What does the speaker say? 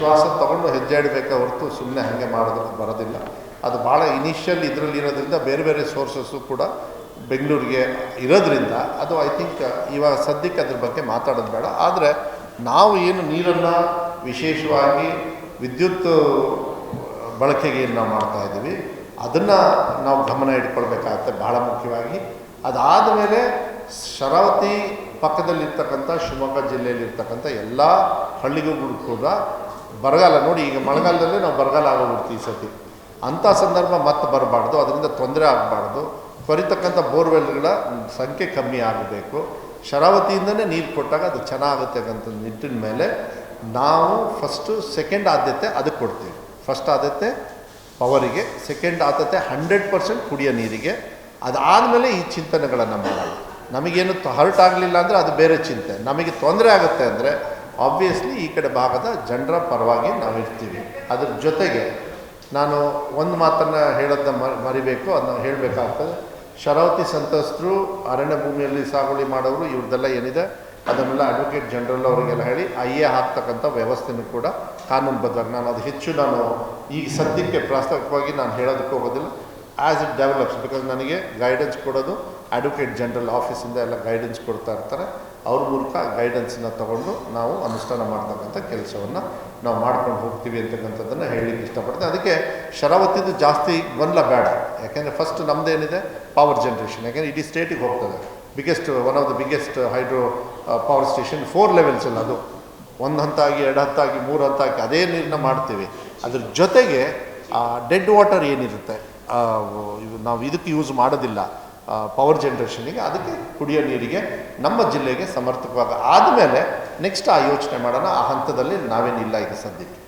ಶ್ವಾಸ ತಗೊಂಡು ಹೆಜ್ಜೆ ಇಡಬೇಕೆ ಹೊರತು ಸುಮ್ಮನೆ ಹಾಗೆ ಮಾಡೋದಕ್ಕೆ ಬರೋದಿಲ್ಲ. ಅದು ಭಾಳ ಇನಿಷಿಯಲ್ ಇದರಲ್ಲಿ ಇರೋದ್ರಿಂದ ಬೇರೆ ಬೇರೆ ಸೋರ್ಸಸ್ಸು ಕೂಡ ಬೆಂಗಳೂರಿಗೆ ಇರೋದ್ರಿಂದ ಅದು ಐ ಥಿಂಕ್ ಇವಾಗ ಸದ್ಯಕ್ಕೆ ಅದ್ರ ಬಗ್ಗೆ ಮಾತಾಡೋದು ಬೇಡ. ಆದರೆ ನಾವು ಏನು ನೀರನ್ನು ವಿಶೇಷವಾಗಿ ವಿದ್ಯುತ್ ಬಳಕೆಗೆ ಏನು ನಾವು ಮಾಡ್ತಾ ಇದ್ದೀವಿ, ಅದನ್ನು ನಾವು ಗಮನ ಇಟ್ಕೊಳ್ಬೇಕಾಗತ್ತೆ ಬಹಳ ಮುಖ್ಯವಾಗಿ. ಅದಾದ ಮೇಲೆ ಶರಾವತಿ ಪಕ್ಕದಲ್ಲಿರ್ತಕ್ಕಂಥ ಶಿವಮೊಗ್ಗ ಜಿಲ್ಲೆಯಲ್ಲಿರ್ತಕ್ಕಂಥ ಎಲ್ಲ ಹಳ್ಳಿಗೂ ಕೂಡ ಬರಗಾಲ ನೋಡಿ, ಈಗ ಮಳೆಗಾಲದಲ್ಲೇ ನಾವು ಬರಗಾಲ ಆಗೋಗ್ಬಿಡ್ತೀವಿ ಈ ಸತಿ ಅಂಥ ಸಂದರ್ಭ ಮತ್ತೆ ಬರಬಾರ್ದು, ಅದರಿಂದ ತೊಂದರೆ ಆಗಬಾರ್ದು. ಕೊರಿತಕ್ಕಂಥ ಬೋರ್ವೆಲ್ಗಳ ಸಂಖ್ಯೆ ಕಮ್ಮಿ ಆಗಬೇಕು. ಶರಾವತಿಯಿಂದನೇ ನೀರು ಕೊಟ್ಟಾಗ ಅದು ಚೆನ್ನಾಗುತ್ತೆ ಅಂತ ನಿಟ್ಟಿನ ಮೇಲೆ ನಾವು ಫಸ್ಟು ಸೆಕೆಂಡ್ ಆದ್ಯತೆ ಅದಕ್ಕೆ ಕೊಡ್ತೀವಿ. ಫಸ್ಟ್ ಆದ್ಯತೆ ಪವರಿಗೆ, ಸೆಕೆಂಡ್ ಆದ್ಯತೆ ಹಂಡ್ರೆಡ್ ಪರ್ಸೆಂಟ್ ಕುಡಿಯೋ ನೀರಿಗೆ. ಅದಾದಮೇಲೆ ಈ ಚಿಂತನೆಗಳನ್ನು ಮಾಡೋಣ ನಮಗೇನು ಹರ್ಟ್ ಆಗಲಿಲ್ಲ ಅಂದರೆ ಅದು ಬೇರೆ ಚಿಂತೆ. ನಮಗೆ ತೊಂದರೆ ಆಗುತ್ತೆ ಅಂದರೆ ಆಬ್ವಿಯಸ್ಲಿ ಈ ಕಡೆ ಭಾಗದ ಜನರ ಪರವಾಗಿ ನಾವು ಇರ್ತೀವಿ. ಅದ್ರ ಜೊತೆಗೆ ನಾನು ಒಂದು ಮಾತನ್ನು ಹೇಳೋದನ್ನ ಮರಿಬೇಕು, ಅದನ್ನ ಹೇಳಬೇಕಾಗ್ತದೆ. ಶರಾವತಿ ಸಂತ್ರಸ್ತರು ಅರಣ್ಯ ಭೂಮಿಯಲ್ಲಿ ಸಾಗುವಳಿ ಮಾಡೋರು ಇವ್ರದ್ದೆಲ್ಲ ಏನಿದೆ, ಅದನ್ನೆಲ್ಲ ಅಡ್ವೊಕೇಟ್ ಜನರಲ್ ಅವರಿಗೆಲ್ಲ ಹೇಳಿ ಐ ಎ ಹಾಕ್ತಕ್ಕಂಥ ವ್ಯವಸ್ಥೆನೂ ಕೂಡ ಕಾನೂನುಬದ್ಧವಾಗಿ ನಾನು ಅದು ಹೆಚ್ಚು ನಾನು ಈ ಸದ್ಯಕ್ಕೆ ಪ್ರಾಸ್ತಾವಿಕವಾಗಿ ನಾನು ಹೇಳೋದಕ್ಕೆ ಹೋಗೋದಿಲ್ಲ. ಆ್ಯಸ್ ಇಟ್ ಡೆವಲಪ್ಸ್ ಬಿಕಾಸ್ ನನಗೆ ಗೈಡೆನ್ಸ್ ಕೊಡೋದು ಅಡ್ವೊಕೇಟ್ ಜನರಲ್ ಆಫೀಸಿಂದ ಎಲ್ಲ ಗೈಡೆನ್ಸ್ ಕೊಡ್ತಾ ಇರ್ತಾರೆ. ಅವ್ರ ಮೂಲಕ ಗೈಡೆನ್ಸನ್ನ ತಗೊಂಡು ನಾವು ಅನುಷ್ಠಾನ ಮಾಡ್ತಕ್ಕಂಥ ಕೆಲಸವನ್ನು ನಾವು ಮಾಡ್ಕೊಂಡು ಹೋಗ್ತೀವಿ ಅಂತಕ್ಕಂಥದ್ದನ್ನು ಹೇಳಲಿಕ್ಕೆ ಇಷ್ಟಪಡ್ತೀನಿ. ಅದಕ್ಕೆ ಶರಾವತಿದು ಜಾಸ್ತಿ ಗೊಂದಲ ಬೇಡ. ಯಾಕೆಂದರೆ ಫಸ್ಟ್ ನಮ್ಮದೇನಿದೆ ಪವರ್ ಜನ್ರೇಷನ್ ಯಾಕೆಂದರೆ ಇಡೀ ಸ್ಟೇಟಿಗೆ ಹೋಗ್ತದೆ. Biggest one of the biggest hydro power station four levels ಅದು. ಒಂದು ಹಂತ ಆಗಿ ಎರಡು ಹಂತ ಆಗಿ ಮೂರು ಹಂತ ಆಗಿ ಅದೇ ನೀರನ್ನ ಮಾಡ್ತೀವಿ. ಅದ್ರ ಜೊತೆಗೆ ಡೆಡ್ ವಾಟರ್ ಏನಿರುತ್ತೆ? ನಾವು ಇದಕ್ಕೆ ಯೂಸ್ ಮಾಡೋದಿಲ್ಲ. ಪವರ್ ಜನ್ರೇಷನಿಗೆ ಅದಕ್ಕೆ ಕುಡಿಯೋ ನೀರಿಗೆ ನಮ್ಮ ಜಿಲ್ಲೆಗೆ ಸಮರ್ಪಕವಾಗಿ ಆದಮೇಲೆ ನೆಕ್ಸ್ಟ್ ಆ ಯೋಚನೆ ಮಾಡೋಣ. ಆ ಹಂತದಲ್ಲಿ ನಾವೇನಿಲ್ಲ ಈಗ ಸದ್ಯಕ್ಕೆ.